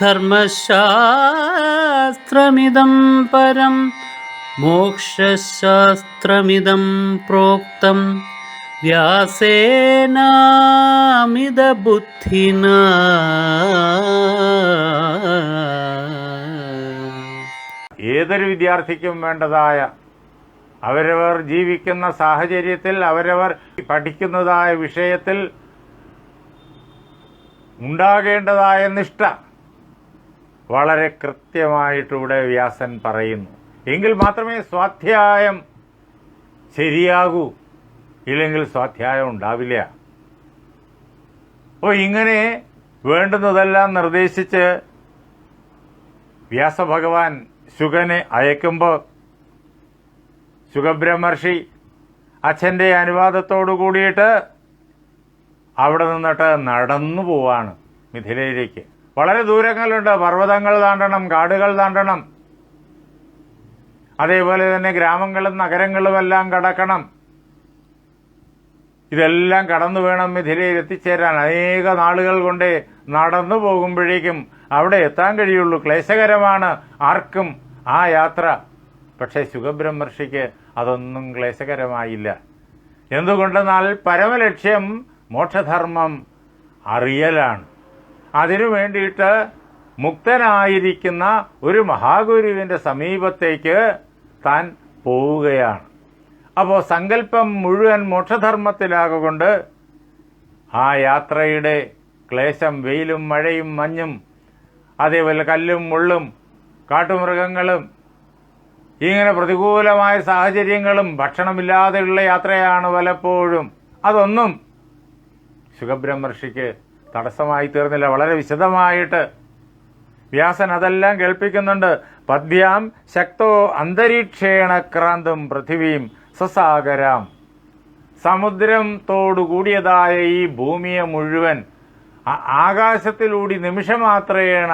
ധർമ്മശാസ്ത്രമിദം പരം മോക്ഷശാസ്ത്രമിതം പ്രോക്തം. വ്യാസേനാമിതബുദ്ധിന. ഏതൊരു വിദ്യാർത്ഥിക്കും വേണ്ടതായ അവരവർ ജീവിക്കുന്ന സാഹചര്യത്തിൽ അവരവർ പഠിക്കുന്നതായ വിഷയത്തിൽ ഉണ്ടാകേണ്ടതായ നിഷ്ഠ വളരെ കൃത്യമായിട്ടിവിടെ വ്യാസൻ പറയുന്നു. എങ്കിൽ മാത്രമേ സ്വാധ്യായം ശരിയാകൂ. ഇല്ലെങ്കിൽ സ്വാധ്യായം ഉണ്ടാവില്ല. അപ്പോൾ ഇങ്ങനെ വേണ്ടുന്നതെല്ലാം നിർദ്ദേശിച്ച് വ്യാസഭഗവാൻ ശുഗനെ അയക്കുമ്പോൾ ശുഖബ്രഹ്മർഷി അച്ഛന്റെ അനുവാദത്തോടു കൂടിയിട്ട് അവിടെ നിന്നിട്ട് നടന്നു പോവാണ് മിഥിലയിലേക്ക് വളരെ ദൂരങ്ങളുണ്ട്. പർവതങ്ങൾ താണ്ടണം കാടുകൾ താണ്ടണം. അതേപോലെ തന്നെ ഗ്രാമങ്ങളും നഗരങ്ങളും എല്ലാം കടക്കണം. ഇതെല്ലാം കടന്നു വേണം മിഥിലയിൽ എത്തിച്ചേരാൻ. അനേക നാളുകൾ കൊണ്ട് നടന്നു പോകുമ്പോഴേക്കും അവിടെ എത്താൻ കഴിയുള്ളൂ. ക്ലേശകരമാണ് ആർക്കും ആ യാത്ര. പക്ഷേ ശുഖബ്രഹ്മർഷിക്ക് അതൊന്നും ക്ലേശകരമായില്ല. എന്തുകൊണ്ടെന്നാൽ പരമലക്ഷ്യം മോക്ഷധർമ്മം അറിയലാണ്. അതിനു വേണ്ടിയിട്ട് മുക്തനായിരിക്കുന്ന ഒരു മഹാഗുരുവിന്റെ സമീപത്തേക്ക് താൻ പോവുകയാണ്. അപ്പോൾ സങ്കല്പം മുഴുവൻ മോക്ഷധർമ്മത്തിലാകൊണ്ട് ആ യാത്രയുടെ ക്ലേശം വെയിലും മഴയും മഞ്ഞും അതേപോലെ കല്ലും മുള്ളും കാട്ടുമൃഗങ്ങളും ഇങ്ങനെ പ്രതികൂലമായ സാഹചര്യങ്ങളും ഭക്ഷണമില്ലാതെയുള്ള യാത്രയാണ് പലപ്പോഴും അതൊന്നും സുഖബ്രഹ്മർഷിക്ക് തടസ്സമായി തീർന്നില്ല. വളരെ വിശദമായിട്ട് വ്യാസൻ അതെല്ലാം കേൾപ്പിക്കുന്നുണ്ട്. പദ്യാം ശക്തോ അന്തരീക്ഷേണ ക്രാന്തും പൃഥിവിയും സസാഗരാം. സമുദ്രം തോടുകൂടിയതായ ഈ ഭൂമിയെ മുഴുവൻ ആകാശത്തിലൂടി നിമിഷമാത്രേണ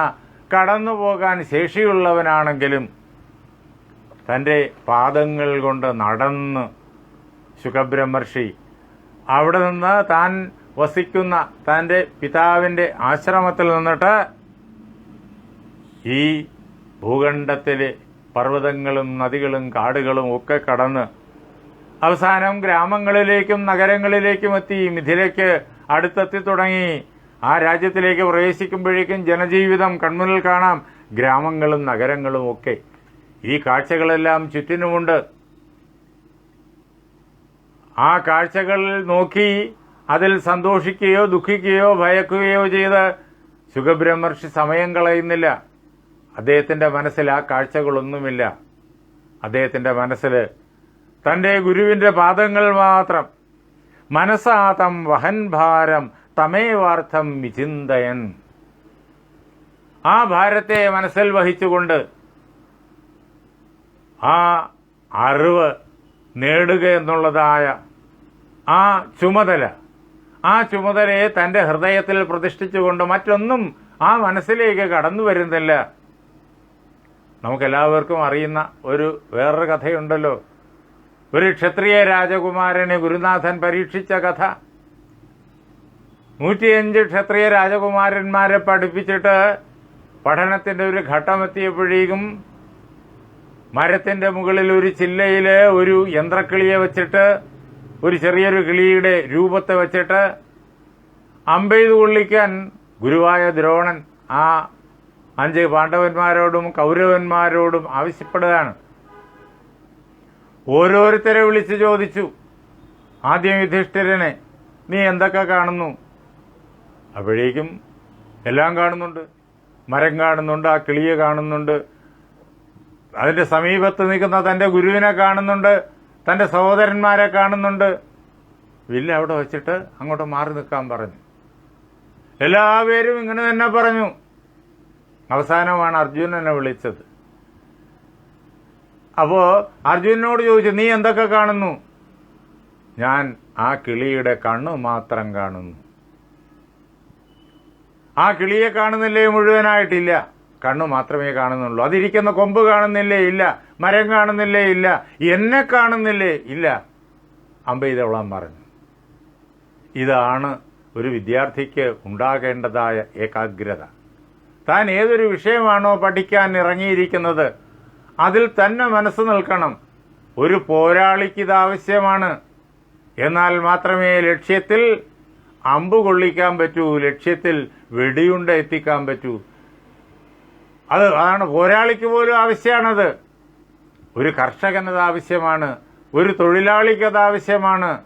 കടന്നു പോകാൻ ശേഷിയുള്ളവനാണെങ്കിലും തന്റെ പാദങ്ങൾ കൊണ്ട് നടന്ന് ശുഖബ്രഹ്മർഷി അവിടെ നിന്ന് താൻ വസിക്കുന്ന തന്റെ പിതാവിന്റെ ആശ്രമത്തിൽ നിന്നിട്ട് ഈ ഭൂഖണ്ഡത്തിലെ പർവതങ്ങളും നദികളും കാടുകളും ഒക്കെ കടന്ന് അവസാനം ഗ്രാമങ്ങളിലേക്കും നഗരങ്ങളിലേക്കും എത്തി. മിഥിലയ്ക്ക് അടുത്തെത്തി തുടങ്ങി. ആ രാജ്യത്തിലേക്ക് പ്രവേശിക്കുമ്പോഴേക്കും ജനജീവിതം കൺമുന്നിൽ കാണാം. ഗ്രാമങ്ങളും നഗരങ്ങളും ഒക്കെ. ഈ കാഴ്ചകളെല്ലാം ചുറ്റിനുമുണ്ട്. ആ കാഴ്ചകൾ നോക്കി അതിൽ സന്തോഷിക്കുകയോ ദുഃഖിക്കുകയോ ഭയക്കുകയോ ചെയ്ത് സുഖബ്രഹ്മർഷി സമയം കളയുന്നില്ല. അദ്ദേഹത്തിന്റെ മനസ്സിൽ ആ കാഴ്ചകളൊന്നുമില്ല. അദ്ദേഹത്തിന്റെ മനസ്സിൽ തന്റെ ഗുരുവിന്റെ പാദങ്ങൾ മാത്രം. മനസ്സാതം വഹൻ ഭാരം തമേവാർത്ഥം വിചിന്തയൻ. ആ ഭാരത്തെ മനസ്സിൽ വഹിച്ചുകൊണ്ട് ആ അറിവ് നേടുക എന്നുള്ളതായ ആ ചുമതല ആ ചുമതലയെ തന്റെ ഹൃദയത്തിൽ പ്രതിഷ്ഠിച്ചുകൊണ്ട് മറ്റൊന്നും ആ മനസ്സിലേക്ക് കടന്നു വരുന്നില്ല. നമുക്കെല്ലാവർക്കും അറിയുന്ന ഒരു വേറൊരു കഥയുണ്ടല്ലോ. ഒരു ക്ഷത്രിയ രാജകുമാരനെ ഗുരുനാഥൻ പരീക്ഷിച്ച കഥ. നൂറ്റിയഞ്ച് ക്ഷത്രിയ രാജകുമാരന്മാരെ പഠിപ്പിച്ചിട്ട് പഠനത്തിന്റെ ഒരു ഘട്ടമെത്തിയപ്പോഴേക്കും മരത്തിന്റെ മുകളിൽ ഒരു ചില്ലയിൽ ഒരു യന്ത്രക്കിളിയെ വെച്ചിട്ട് ഒരു ചെറിയൊരു കിളിയുടെ രൂപത്തെ വെച്ചിട്ട് അമ്പെയ്ത് കൊള്ളിക്കാൻ ഗുരുവായ ദ്രോണൻ ആ അഞ്ച് പാണ്ഡവന്മാരോടും കൗരവന്മാരോടും ആവശ്യപ്പെടുകയാണ് ഓരോരുത്തരെ വിളിച്ച് ചോദിച്ചു ആദ്യം യുധിഷ്ഠിരനെ നീ എന്തൊക്കെ കാണുന്നു? അപ്പോഴേക്കും എല്ലാം കാണുന്നുണ്ട് മരം കാണുന്നുണ്ട് ആ കിളിയെ കാണുന്നുണ്ട്. അതിന്റെ സമീപത്ത് നിൽക്കുന്ന തന്റെ ഗുരുവിനെ കാണുന്നുണ്ട്. തന്റെ സഹോദരന്മാരെ കാണുന്നുണ്ട്. വില്ല അവിടെ വെച്ചിട്ട് അങ്ങോട്ട് മാറി നിൽക്കാൻ പറഞ്ഞു. എല്ലാവരും ഇങ്ങനെ തന്നെ പറഞ്ഞു. അവസാനമാണ് അർജുനനെ വിളിച്ചത്. അപ്പോൾ അർജുനനോട് ചോദിച്ചു നീ എന്തൊക്കെ കാണുന്നു? ഞാൻ ആ കിളിയുടെ കണ്ണ് മാത്രം കാണുന്നു. ആ കിളിയെ കാണുന്നില്ലേ? മുഴുവനായിട്ടില്ല. കണ്ണു മാത്രമേ കാണുന്നുള്ളൂ. അതിരിക്കുന്ന കൊമ്പ് കാണുന്നില്ലേ? ഇല്ല. മരം കാണുന്നില്ലേ? ഇല്ല. എന്നെ കാണുന്നില്ലേ? ഇല്ല. അമ്പെയ്തവളാൻ പറഞ്ഞു. ഇതാണ് ഒരു വിദ്യാർത്ഥിക്ക് ഉണ്ടാകേണ്ടതായ ഏകാഗ്രത. താൻ ഏതൊരു വിഷയമാണോ പഠിക്കാൻ ഇറങ്ങിയിരിക്കുന്നത് അതിൽ തന്നെ മനസ്സ് നിൽക്കണം. ഒരു പോരാളിക്ക് ഇത് ആവശ്യമാണ്. എന്നാൽ മാത്രമേ ലക്ഷ്യത്തിൽ അമ്പ് കൊള്ളിക്കാൻ പറ്റൂ ലക്ഷ്യത്തിൽ വെടിയുണ്ട എത്തിക്കാൻ പറ്റൂ. അത് അതാണ് പോരാളിക്ക് പോലും ആവശ്യമാണത് ഒരു കർഷകനത് ആവശ്യമാണ് ഒരു തൊഴിലാളിക്ക് അത് ആവശ്യമാണ്.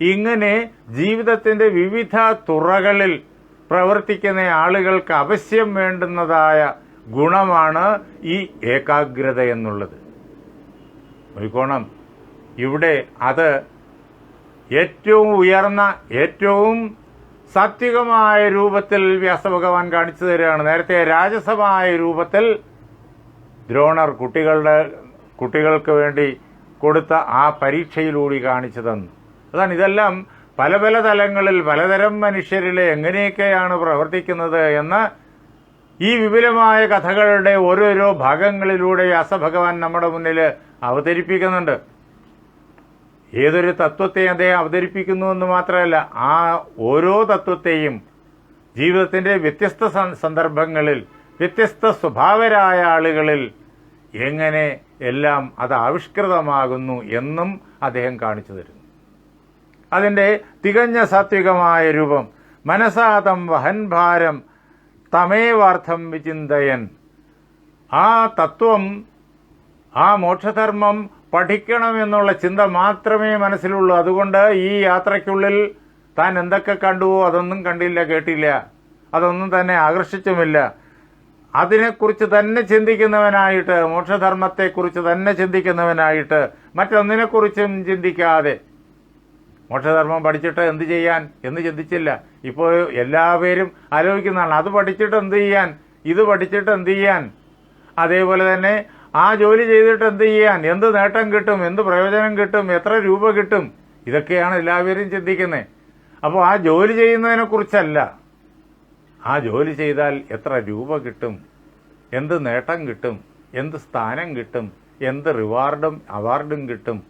ഇങ്ങനെ ജീവിതത്തിന്റെ വിവിധ തുറകളിൽ പ്രവർത്തിക്കുന്ന ആളുകൾക്ക് അവശ്യം വേണ്ടുന്നതായ ഗുണമാണ് ഈ ഏകാഗ്രത എന്നുള്ളത്. നോക്കണം ഇവിടെ അത് ഏറ്റവും ഉയർന്ന ഏറ്റവും സാത്വികമായ രൂപത്തിൽ വ്യാസഭഗവാൻ കാണിച്ചു തരികയാണ്. നേരത്തെ രാജസമായ രൂപത്തിൽ ദ്രോണർ കുട്ടികളുടെ കുട്ടികൾക്ക് വേണ്ടി കൊടുത്ത ആ പരീക്ഷയിലൂടെ കാണിച്ചു തന്നു. അതാണ് ഇതെല്ലാം പല പല തലങ്ങളിൽ പലതരം മനുഷ്യരിൽ എങ്ങനെയൊക്കെയാണ് പ്രവർത്തിക്കുന്നത് എന്ന് ഈ വിപുലമായ കഥകളുടെ ഓരോരോ ഭാഗങ്ങളിലൂടെ വ്യാസഭഗവാൻ നമ്മുടെ മുന്നിൽ അവതരിപ്പിക്കുന്നുണ്ട്. ഏതൊരു തത്വത്തെയും അദ്ദേഹം അവതരിപ്പിക്കുന്നു എന്ന് മാത്രമല്ല ആ ഓരോ തത്വത്തെയും ജീവിതത്തിന്റെ വ്യത്യസ്ത സന്ദർഭങ്ങളിൽ വ്യത്യസ്ത സ്വഭാവരായ ആളുകളിൽ എങ്ങനെ എല്ലാം അത് ആവിഷ്കൃതമാകുന്നു എന്നും അദ്ദേഹം കാണിച്ചു തരുന്നു. അതിന്റെ തികഞ്ഞ സാത്വികമായ രൂപം മനസാതം വഹൻഭാരം തമേവാർത്ഥം വിചിന്തയൻ. ആ തത്വം ആ മോക്ഷധർമ്മം പഠിക്കണമെന്നുള്ള ചിന്ത മാത്രമേ മനസ്സിലുള്ളൂ. അതുകൊണ്ട് ഈ യാത്രയ്ക്കുള്ളിൽ താൻ എന്തൊക്കെ കണ്ടുവോ അതൊന്നും കണ്ടില്ല കേട്ടില്ല. അതൊന്നും തന്നെ ആകർഷിച്ചുമില്ല. അതിനെക്കുറിച്ച് തന്നെ ചിന്തിക്കുന്നവനായിട്ട് മോക്ഷധർമ്മത്തെക്കുറിച്ച് തന്നെ ചിന്തിക്കുന്നവനായിട്ട് മറ്റൊന്നിനെക്കുറിച്ചും ചിന്തിക്കാതെ. മോക്ഷധർമ്മം പഠിച്ചിട്ട് എന്ത് ചെയ്യാൻ എന്ന് ചിന്തിച്ചില്ല. ഇപ്പോൾ എല്ലാവരും ആലോചിക്കുന്നതാണ് അത് പഠിച്ചിട്ട് എന്ത് ചെയ്യാൻ ഇത് പഠിച്ചിട്ട് എന്ത് ചെയ്യാൻ. അതേപോലെ തന്നെ ആ ജോലി ചെയ്തിട്ട് എന്ത് ചെയ്യാൻ? എന്ത് നേട്ടം കിട്ടും? എന്ത് പ്രയോജനം കിട്ടും? എത്ര രൂപ കിട്ടും? ഇതൊക്കെയാണ് എല്ലാവരും ചിന്തിക്കുന്നത് അപ്പോൾ ആ ജോലി ചെയ്യുന്നതിനെ കുറിച്ചല്ല. ആ ജോലി ചെയ്താൽ എത്ര രൂപ കിട്ടും? എന്ത് നേട്ടം കിട്ടും? എന്ത് സ്ഥാനം കിട്ടും? എന്ത് റിവാർഡും അവാർഡും കിട്ടും?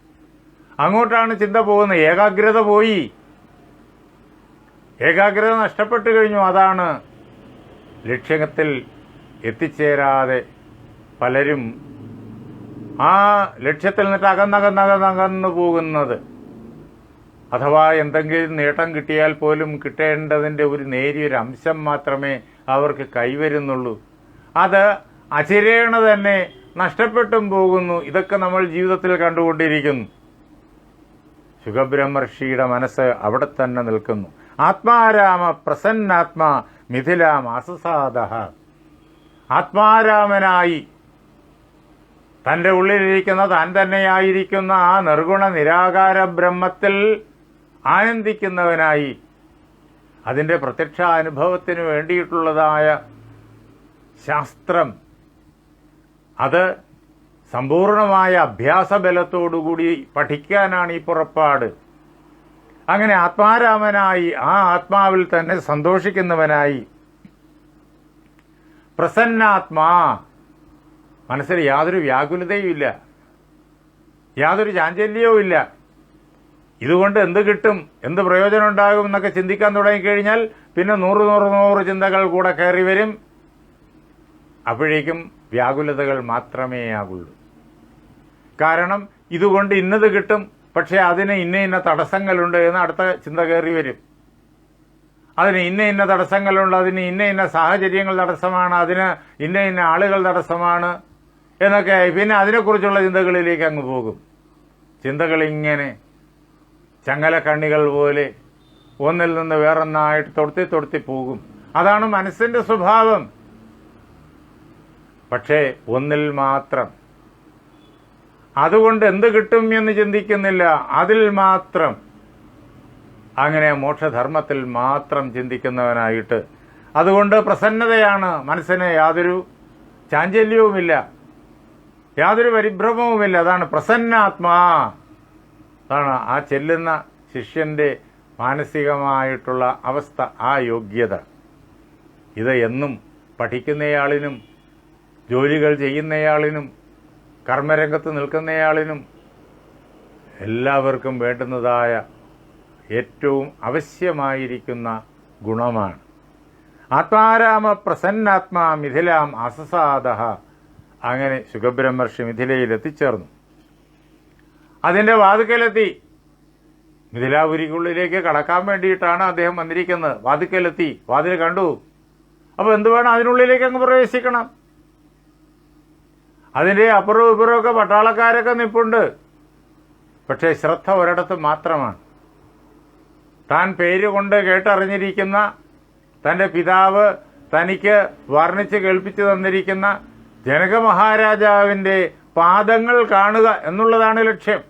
അങ്ങോട്ടാണ് ചിന്ത പോകുന്നത്. ഏകാഗ്രത പോയി. ഏകാഗ്രത നഷ്ടപ്പെട്ടു കഴിഞ്ഞു. അതാണ് ലക്ഷ്യത്തിൽ എത്തിച്ചേരാതെ പലരും ആ ലക്ഷ്യത്തിൽ നിന്നിട്ട് അകന്നകന്നകന്നകന്നു പോകുന്നത്. അഥവാ എന്തെങ്കിലും നേട്ടം കിട്ടിയാൽ പോലും കിട്ടേണ്ടതിന്റെ ഒരു നേരിയൊരു അംശം മാത്രമേ അവർക്ക് കൈവരുന്നുള്ളൂ. അത് അചിരേണ തന്നെ നഷ്ടപ്പെട്ടും പോകുന്നു. ഇതൊക്കെ നമ്മൾ ജീവിതത്തിൽ കണ്ടുകൊണ്ടിരിക്കുന്നു. ശുഖബ്രഹ്മർഷിയുടെ മനസ്സ് അവിടെ തന്നെ നിൽക്കുന്നു. ആത്മാരാമ പ്രസന്നാത്മാ മിഥിലാം അസസാദ ആത്മാരാമനായി തന്റെ ഉള്ളിലിരിക്കുന്ന താൻ തന്നെയായിരിക്കുന്ന ആ നിർഗുണ നിരാകാര ബ്രഹ്മത്തിൽ ആനന്ദിക്കുന്നവനായി. അതിന്റെ പ്രത്യക്ഷ അനുഭവത്തിന് വേണ്ടിയിട്ടുള്ളതായ ശാസ്ത്രം. അത് സമ്പൂർണമായ അഭ്യാസബലത്തോടുകൂടി പഠിക്കാനാണ് ഈ പുറപ്പാട്. അങ്ങനെ ആത്മാരാമനായി ആ ആത്മാവിൽ തന്നെ സന്തോഷിക്കുന്നവനായി. പ്രസന്നാത്മാ മനസ്സിൽ യാതൊരു വ്യാകുലതയും ഇല്ല. യാതൊരു ചാഞ്ചല്യവും ഇല്ല. ഇതുകൊണ്ട് എന്ത് കിട്ടും? എന്ത് പ്രയോജനം ഉണ്ടാകും എന്നൊക്കെ ചിന്തിക്കാൻ തുടങ്ങിക്കഴിഞ്ഞാൽ പിന്നെ നൂറ് നൂറ് നൂറ് ചിന്തകൾ കൂടെ കയറി വരും. അപ്പോഴേക്കും വ്യാകുലതകൾ മാത്രമേ ആകുള്ളൂ കാരണം ഇതുകൊണ്ട് ഇന്നത് കിട്ടും പക്ഷേ അതിന് ഇന്ന ഇന്ന തടസ്സങ്ങളുണ്ട് എന്ന് അടുത്ത ചിന്ത കയറി വരും. അതിന് ഇന്ന ഇന്ന തടസ്സങ്ങളുണ്ട് അതിന് ഇന്ന ഇന്ന സാഹചര്യങ്ങൾ തടസ്സമാണ് അതിന് ഇന്ന ഇന്ന ആളുകൾ തടസ്സമാണ്. എന്നൊക്കെ പിന്നെ അതിനെക്കുറിച്ചുള്ള ചിന്തകളിലേക്ക് അങ്ങ് പോകും. ചിന്തകൾ ഇങ്ങനെ ചങ്ങലക്കണ്ണികൾ പോലെ ഒന്നിൽ നിന്ന് വേറൊന്നായിട്ട് തൊടുത്തി തൊടുത്തി പോകും. അതാണ് മനസ്സിന്റെ സ്വഭാവം. പക്ഷേ ഒന്നിൽ മാത്രം. അതുകൊണ്ട് എന്ത് കിട്ടും എന്ന് ചിന്തിക്കുന്നില്ല. അതിൽ മാത്രം. അങ്ങനെ മോക്ഷധർമ്മത്തിൽ മാത്രം ചിന്തിക്കുന്നവനായിട്ട്. അതുകൊണ്ട് പ്രസന്നതയാണ്. മനസ്സിന് യാതൊരു ചാഞ്ചല്യവുമില്ല. യാതൊരു പരിഭ്രമവുമില്ല. അതാണ് പ്രസന്നാത്മാ. അതാണ് ആ ചെല്ലുന്ന ശിഷ്യന്റെ മാനസികമായിട്ടുള്ള അവസ്ഥ ആ യോഗ്യത. ഇത് എന്നും പഠിക്കുന്നയാളിനും ജോലികൾ ചെയ്യുന്നയാളിനും കർമ്മരംഗത്ത് നിൽക്കുന്നയാളിനും എല്ലാവർക്കും വേണ്ടുന്നതായ ഏറ്റവും ആവശ്യമായിരിക്കുന്ന ഗുണമാണ്. ആത്മാരാമ പ്രസന്നാത്മാ മിഥിലാം അസസാദ അങ്ങനെ സുഖബ്രഹ്മർഷി മിഥിലയിൽ എത്തിച്ചേർന്നു അതിന്റെ വാതുക്കലെത്തി. മിഥിലാപുരിക്കുള്ളിലേക്ക് കടക്കാൻ വേണ്ടിയിട്ടാണ് അദ്ദേഹം വന്നിരിക്കുന്നത്. വാതുക്കലെത്തി. വാതിൽ കണ്ടു. അപ്പോൾ എന്ത് വേണം? അതിനുള്ളിലേക്ക് അങ്ങ് പ്രവേശിക്കണം. അതിന്റെ അപ്പുറവും ഇപ്പുറമൊക്കെ പട്ടാളക്കാരൊക്കെ നിപ്പുണ്ട്. പക്ഷേ ശ്രദ്ധ ഒരിടത്ത് മാത്രമാണ്. താൻ പേര് കൊണ്ട് കേട്ടറിഞ്ഞിരിക്കുന്ന തന്റെ പിതാവ് തനിക്ക് വർണിച്ച് കേൾപ്പിച്ചു തന്നിരിക്കുന്ന ജനക മഹാരാജാവിന്റെ പാദങ്ങൾ കാണുക എന്നുള്ളതാണ് ലക്ഷ്യം.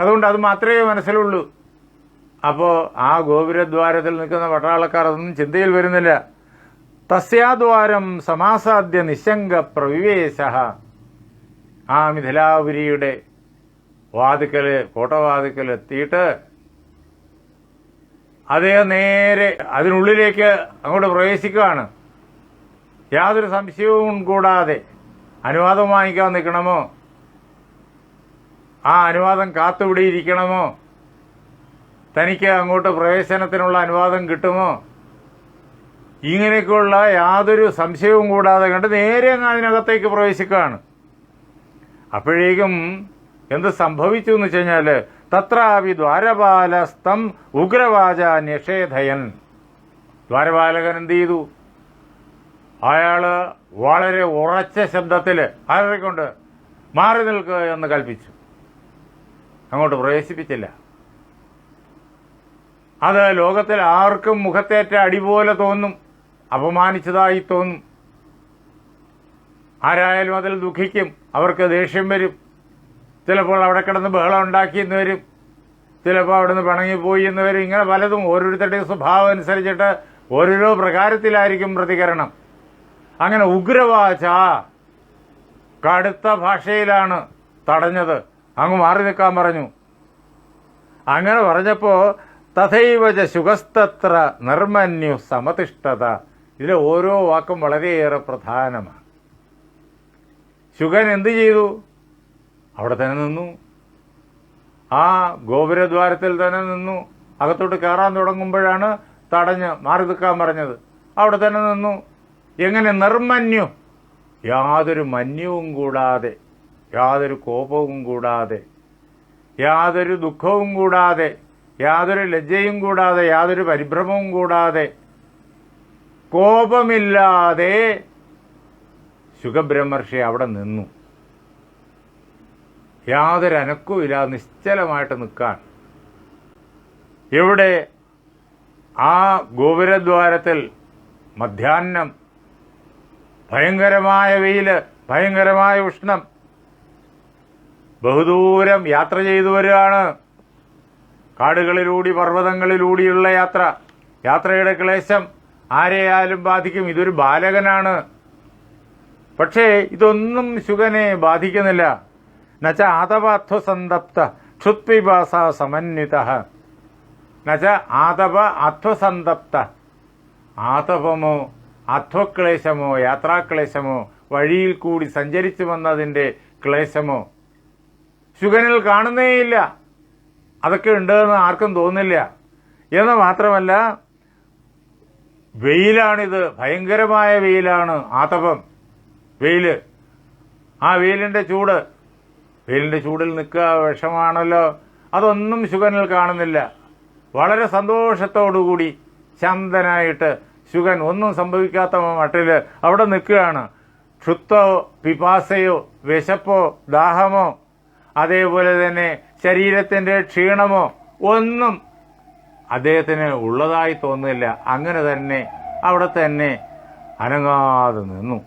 അതുകൊണ്ട് അത് മാത്രമേ മനസ്സിലുള്ളൂ. അപ്പോൾ ആ ഗോപുരദ്വാരത്തിൽ നിൽക്കുന്ന പട്ടാളക്കാർ അതൊന്നും ചിന്തയിൽ വരുന്നില്ല. തസ്യാദ്വാരം സമാസാദ്യ നിശങ്ക പ്രവിവേശ ആ മിഥിലാപുരിയുടെ വാതുക്കൽ കോട്ടവാതുക്കൽ എത്തിയിട്ട് അദ്ദേഹം നേരെ അതിനുള്ളിലേക്ക് അങ്ങോട്ട് പ്രവേശിക്കുകയാണ്. യാതൊരു സംശയവും കൂടാതെ അനുവാദം വാങ്ങിക്കാൻ നിൽക്കണമോ? ആ അനുവാദം കാത്തുവിടിയിരിക്കണമോ തനിക്ക് അങ്ങോട്ട് പ്രവേശനത്തിനുള്ള അനുവാദം കിട്ടുമോ? ഇങ്ങനെയൊക്കെയുള്ള യാതൊരു സംശയവും കൂടാതെ കണ്ട് നേരെ അങ്ങ് അതിനകത്തേക്ക് പ്രവേശിക്കുകയാണ്. അപ്പോഴേക്കും എന്ത് സംഭവിച്ചു എന്ന് വെച്ച് കഴിഞ്ഞാൽ തത്രാവി ദ്വാരപാലസ്തം ഉഗ്രവാച നിഷേധയൻ. ദ്വാരപാലകൻ എന്ത് ചെയ്തു? അയാൾ വളരെ ഉറച്ച ശബ്ദത്തിൽ അലറിക്കൊണ്ട് മാറി നിൽക്കുക എന്ന് കൽപ്പിച്ചു. അങ്ങോട്ട് പ്രവേശിപ്പിച്ചില്ല. അത് ലോകത്തിൽ ആർക്കും മുഖത്തേറ്റ അടി പോലെ തോന്നും അപമാനിച്ചതായി തോന്നും. ആരായാലും അതിൽ ദുഃഖിക്കും അവർക്ക് ദേഷ്യം വരും. ചിലപ്പോൾ അവിടെ കിടന്ന് ബഹളം ഉണ്ടാക്കി എന്ന് വരും. ചിലപ്പോൾ അവിടെ നിന്ന് പിണങ്ങിപ്പോയി എന്ന് വരും. ഇങ്ങനെ പലതും ഓരോരുത്തരുടെയും സ്വഭാവം അനുസരിച്ചിട്ട് ഓരോരോ പ്രകാരത്തിലായിരിക്കും പ്രതികരണം. അങ്ങനെ ഉഗ്രവാച കടുത്ത ഭാഷയിലാണ് തടഞ്ഞത്. അങ്ങ് മാറി നിൽക്കാൻ പറഞ്ഞു. അങ്ങനെ പറഞ്ഞപ്പോൾ തഥൈവജ ശുഗസ്തത്ര നിർമ്മന്യു സമതിഷ്ഠത. ഇതിലെ ഓരോ വാക്കും വളരെയേറെ പ്രധാനമാണ്. ശുഗൻ എന്ത് ചെയ്തു? അവിടെ തന്നെ നിന്നു. ആ ഗോപുരദ്വാരത്തിൽ തന്നെ നിന്നു. അകത്തോട്ട് കയറാൻ തുടങ്ങുമ്പോഴാണ് തടഞ്ഞ് മാറി നിൽക്കാൻ പറഞ്ഞത്. അവിടെ തന്നെ നിന്നു. എങ്ങനെ നിർമന്യു? യാതൊരു മന്യവും കൂടാതെ യാതൊരു കോപവും കൂടാതെ യാതൊരു ദുഃഖവും കൂടാതെ യാതൊരു ലജ്ജയും കൂടാതെ യാതൊരു പരിഭ്രമവും കൂടാതെ കോപമില്ലാതെ ശുഖബ്രഹ്മർഷി അവിടെ നിന്നു. യാതൊരു അനക്കുമില്ലാതെ നിശ്ചലമായിട്ട് നിൽക്കാൻ. ഇവിടെ ആ ഗോപുരദ്വാരത്തിൽ മധ്യാഹ്നം ഭയങ്കരമായ വെയിൽ ഭയങ്കരമായ ഉഷ്ണം. ബഹുദൂരം യാത്ര ചെയ്തു വരികയാണ്. കാടുകളിലൂടി പർവതങ്ങളിലൂടിയുള്ള യാത്ര. യാത്രയുടെ ക്ലേശം ആരെയാലും ബാധിക്കും. ഇതൊരു ബാലകനാണ്. പക്ഷേ ഇതൊന്നും ശുഗനെ ബാധിക്കുന്നില്ല. നച്ച ആതപാത്വസന്തപ്ത ക്ഷുത്പിപാസ സമന്വിത. നച്ച ആതപ അധ്വസന്തപ്ത ആതപമോ അധ്വക്ലേശമോ യാത്രാക്ലേശമോ വഴിയിൽ കൂടി സഞ്ചരിച്ചു വന്നതിന്റെ ക്ലേശമോ? ശുഗനിൽ കാണുന്നേയില്ല. അതൊക്കെ ഉണ്ടെന്ന് ആർക്കും തോന്നില്ല എന്ന് മാത്രമല്ല വെയിലാണിത്. ഭയങ്കരമായ വെയിലാണ് ആതപം. വെയിൽ. ആ വെയിലിന്റെ ചൂട്. വെയിലിന്റെ ചൂടിൽ നിൽക്കുക വിഷമാണല്ലോ. അതൊന്നും ശുഗനിൽ കാണുന്നില്ല. വളരെ സന്തോഷത്തോടുകൂടി ശാന്തനായിട്ട് ശുഗൻ ഒന്നും സംഭവിക്കാത്ത മട്ടിൽ അവിടെ നിൽക്കുകയാണ്. ക്ഷുത്തോ പിപാസയോ വിശപ്പോ ദാഹമോ അതേപോലെ തന്നെ ശരീരത്തിന്റെ ക്ഷീണമോ ഒന്നും അദ്ദേഹത്തിന് ഉള്ളതായി തോന്നുന്നില്ല. അങ്ങനെ തന്നെ അവിടെ തന്നെ അനങ്ങാതെ നിന്നു.